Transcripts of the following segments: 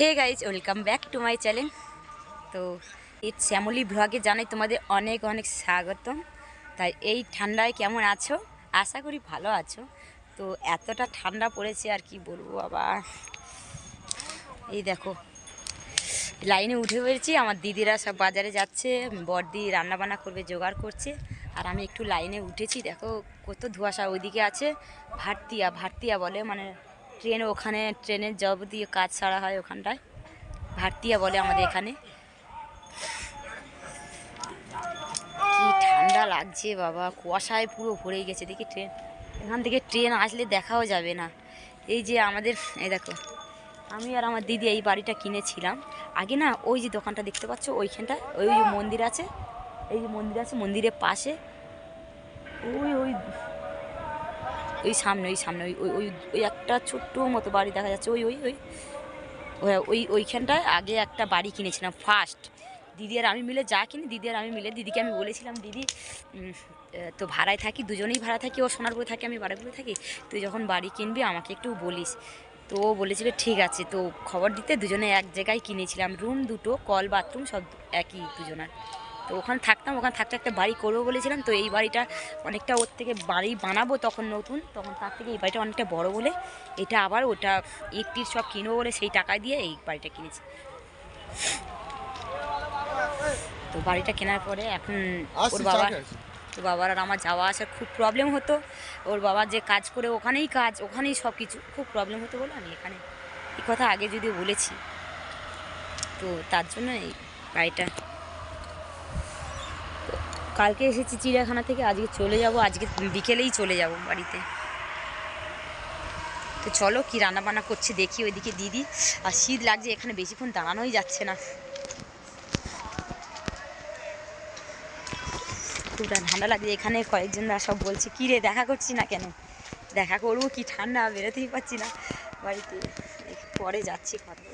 Hey guys welcome back to my channel তো এই শ্যামলি ব্লগে জানাই তোমাদের অনেক অনেক স্বাগতম। তাই এই ঠান্ডায় কেমন আছো? আশা করি ভালো আছো। তো এতটা ঠান্ডা পড়েছে আর কি বলব বাবা। এই দেখো, লাইনে উঠে পড়েছি। আমার দিদিরা সব বাজারে যাচ্ছে, বড়দি রান্নাবান্না করবে, জোগাড় করছে। আর আমি একটু লাইনে উঠেছি। দেখো কত ধোঁয়াশা ওইদিকে আছে। ভারতিয়া ভারতিয়া বলে মানে ট্রেন, ওখানে ট্রেনের জব দিয়ে কাজ ছাড়া হয় ওখানটায়। ভারতিয়া বলে আমাদের এখানে। কি ঠান্ডা লাগছে বাবা, কুয়াশায় পুরো ভরে গেছে, দেখি ট্রেন। এখান থেকে ট্রেন আসলে দেখাও যাবে না। এই যে আমাদের, এই দেখো, আমি আর আমার দিদি এই বাড়িটা কিনেছিলাম। আগে না, ওই যে দোকানটা দেখতে পাচ্ছ, ওইখানটা, ওই যে মন্দির আছে, এই যে মন্দির আছে, মন্দিরের পাশে। ওই ওই ওই সামনে ওই সামনে, ওই ওই ওই একটা ছোট্ট মতো বাড়ি দেখা যাচ্ছে, ওই ওই ওই। ওই- ওই, ওইখানটায় আগে একটা বাড়ি কিনেছিলাম ফার্স্ট দিদি আর আমি মিলে যা কিনি, দিদি আর আমি মিলে, দিদিকে আমি বলেছিলাম, দিদি তো ভাড়ায় থাকি, দুজনেই ভাড়া থাকি, ও সোনারপুরে থাকি, আমি বাড়াপুরে থাকি, তুই যখন বাড়ি কিনবি, আমাকে একটু বলিস। তো ও বলেছিল, ঠিক আছে। তো খবর দিতে দুজনে এক জায়গায় কিনেছিলাম, রুম দুটো, কল, বাথরুম, সব একই দুজনার। তো ওখানে থাকতাম ওখানে থাকতে একটা বাড়ি করব বলেছিলাম তো এই বাড়িটা অনেকটা ওর থেকে বাড়ি বানাবো তখন নতুন তখন তার থেকে এই বাড়িটা অনেকটা বড় বলে এটা আবার ওটা একটির সব কিনবো বলে সেই টাকা দিয়ে এই বাড়িটা কিনেছি। তো বাড়িটা কেনার পরে এখন ওর বাবা তো বাবার আর আমার যাওয়া আসার খুব প্রবলেম হতো ওর বাবা যে কাজ করে ওখানেই কাজ ওখানেই সব কিছু খুব প্রবলেম হতো বলে আমি এখানে এই কথা আগে যদি বলেছি। তো তার জন্য এই বাড়িটা কালকে এসেছি চিড়িয়াখানা থেকে, আজকে চলে যাব, আজকে বিকেলেই চলে যাব বাড়িতে। তো চলো কি রান্না বান্না করছে দেখি ওইদিকে দিদি। আর শীত লাগছে, এখানে বেশিক্ষণ দাঁড়ানোই যাচ্ছে না। খুব ঠান্ডা লাগছে, এখানে কয়েকজনরা সব বলছে, কী রে, দেখা করছি না কেন? দেখা করব কি? ঠান্ডা, বেরোতেই পারছি না। বাড়িতে পরে যাচ্ছি কথা।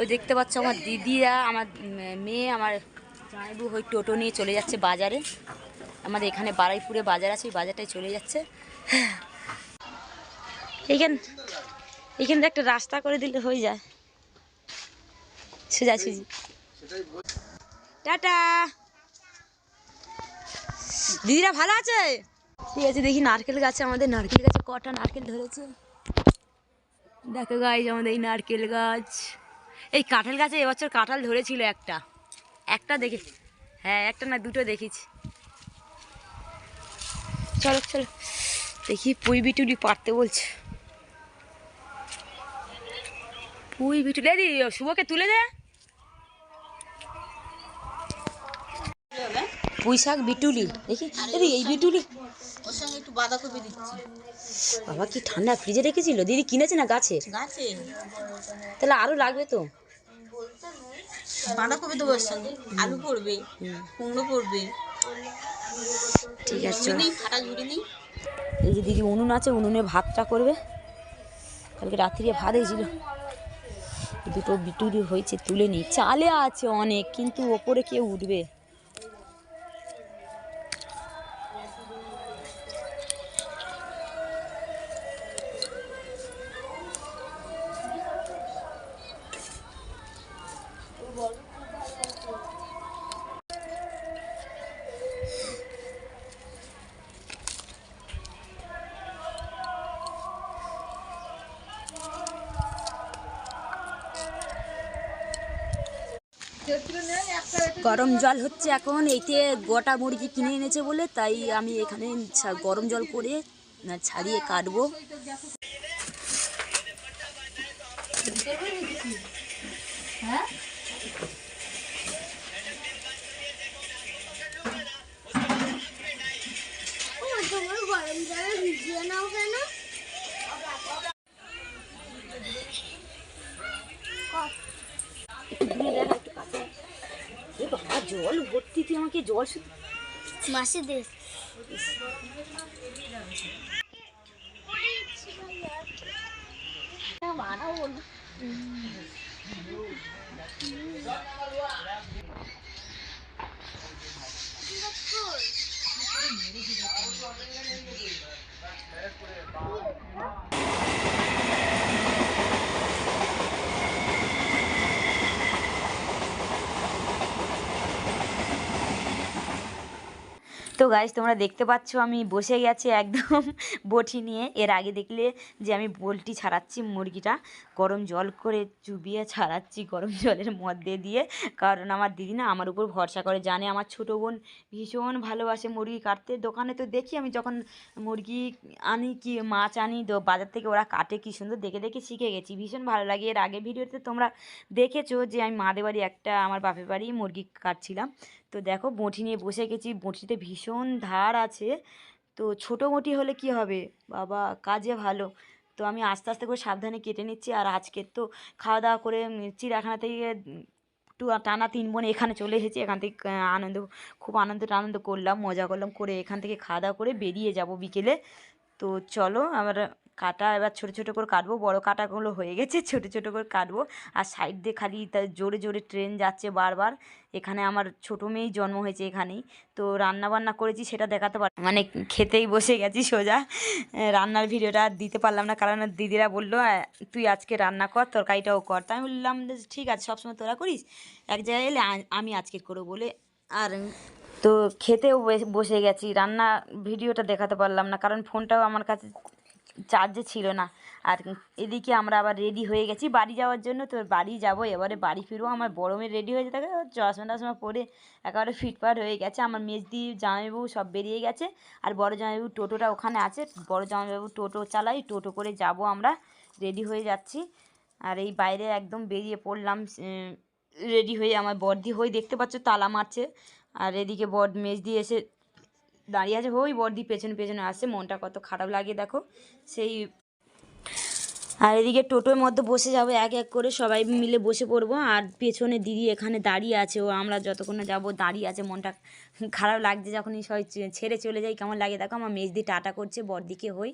ওই দেখতে পাচ্ছ আমার দিদিরা, আমার মেয়ে, আমার জামাইবু ওই টোটো নিয়ে চলে যাচ্ছে বাজারে। আমাদের এখানে বারাইপুরে বাজার আছে, ওই বাজারটাই চলে যাচ্ছে। এইখান এইখান একটা রাস্তা করে দিলে হয়ে যায়। সোজা, সুজি। টাটা। দিদিরা ভালো আছে? ঠিক আছে, দেখি নারকেল গাছে আমাদের নারকেল গাছে কটা নারকেল ধরেছে। দেখো গাছ আমাদের এই নারকেল গাছ। এই কাঁঠাল গাছে এবছর কাঁঠাল ধরেছিল একটা। একটা দেখে। হ্যাঁ একটা না, দুটো দেখেছি। চলো চলো। দেখি পুই বিটুলি পারতে বলছে। পুই বিটুলি এই দি শুভকে তুলে দে। পুঁই শাক বিটুলি, দেখি। দিদি এই বিটুলি। একটু বাঁধাকপি দিচ্ছি। বাবা কি ঠান্ডা ফ্রিজে রেখেছিল? দিদি কিনেছে না গাছে? গাছে। তাহলে আরও লাগবে তো। বাঁধাকপি দেবো সঙ্গে। আলু পড়বে কুমড়ো পড়বে। ঠিক আছে ফাটা ঝুড়ি নেই এই যে দিদি উনুন আছে উনুনে ভাতটা করবে। কালকে রাত্রিরে ভাত হয়েছিল। দুটো বিটুলি হয়েছে তুলে নিই চালে আছে অনেক কিন্তু ওপরে কেউ উঠবে? গরম জল হচ্ছে এখন এইতে গোটা মুরগি কিনে এনেছে বলে, তাই আমি এখানে গরম জল করে ছাড়িয়ে কাটবো। দূরে জল ভর্তি তুই আমাকে জল মাসি দেশ তো গাইজ তোমরা দেখতে পাচ্ছ আমি বসে গেছি একদম বটি নিয়ে। এর আগে দেখলে যে আমি পোলট্রি ছাড়াচ্ছি মুরগিটা, গরম জল করে চুবিয়ে ছাড়াচ্ছি গরম জলের মধ্যে দিয়ে। কারণ আমার দিদি না আমার উপর ভরসা করে, জানে আমার ছোটো বোন ভীষণ ভালোবাসে মুরগি কাটতে। দোকানে তো দেখি আমি যখন মুরগি আনি কি মাছ আনি, তো বাজার থেকে ওরা কাটে কি সুন্দর দেখে দেখে শিখে গেছি, ভীষণ ভালো লাগে। এর আগে ভিডিওতে তোমরা দেখেছ যে আমি মাদের বাড়ি একটা, আমার বাপের বাড়ি মুরগি কাটছিলাম। তো দেখো বঁটি নিয়ে বসে গেছি বঁটিতে ভীষণ ধার আছে। তো ছোটো বঁটি হলে কি হবে? বাবা, কাজে ভালো। তো আমি আস্তে আস্তে করে সাবধানে কেটে নিচ্ছি আর আজকে তো খাওয়া দাওয়া করে চিড়িয়াখানা থেকে একটু টানা তিন বোন এখানে চলে এসেছি। এখান থেকে আনন্দ, খুব আনন্দ টানন্দ করলাম, মজা করলাম, করে এখান থেকে খাওয়া দাওয়া করে বেরিয়ে যাব বিকেলে। তো চলো আবার কাটা এবার ছোটো ছোটো করে কাটবো, বড় কাটাগুলো হয়ে গেছে, ছোটো ছোটো করে কাটবো। আর সাইড দিয়ে খালি তার জোরে জোরে ট্রেন যাচ্ছে বারবার। এখানে আমার ছোটো মেয়েই জন্ম হয়েছে এখানেই। তো রান্না বান্না করেছি সেটা দেখাতে পার মানে খেতেই বসে গেছি সোজা। রান্নার ভিডিওটা দিতে পারলাম না, কারণ দিদিরা বলল তুই আজকে রান্না কর, তরকারিটাও কর। তাই আমি বললাম ঠিক আছে, সবসময় তোরা করিস। এক জায়গায় এলে আমি আজকে করব, বলে। আর তো খেতেও বসে গেছি। রান্না ভিডিওটা দেখাতে পারলাম না, কারণ ফোনটাও আমার কাছে চার্জে ছিল না। আর এদিকে আমরা আবার রেডি হয়ে গেছি বাড়ি যাওয়ার জন্য। তো বাড়ি যাব, এবারে বাড়ি ফিরবো। আমার বড় মেয়ে রেডি হয়ে যেতে চশমা টশমা পরে একেবারে ফিটফাট হয়ে গেছে। আমার মেজদি, জামাইবাবু সব বেরিয়ে গেছে। আর বড় জামাইবাবু টোটোটা ওখানে আছে। বড় জামাইবাবু টোটো চালাই, টোটো করে যাব আমরা। রেডি হয়ে যাচ্ছি। আর এই বাইরে একদম বেরিয়ে পড়লাম রেডি হয়ে আমার বর্দি হয়ে দেখতে পাচ্ছ, তালা মারছে। আর এদিকে বর মেজদি এসে দাঁড়িয়ে আছে। ওই বর্দি পেছনে পেছনে আসছে। মনটা কত খারাপ লাগে, দেখো। সেই আর এদিকে টোটোর মধ্যে বসে যাব, এক এক করে সবাই মিলে বসে পড়ব। আর পেছনে দিদি এখানে দাঁড়িয়ে আছে। ও আমরা যতক্ষণ যাব, দাঁড়িয়ে আছে। মনটা খারাপ লাগছে যখনই সবাই ছেড়ে চলে যাই। কেমন লাগে? দেখো, আমার মেজদি টাটা করছে বরদিকে হই।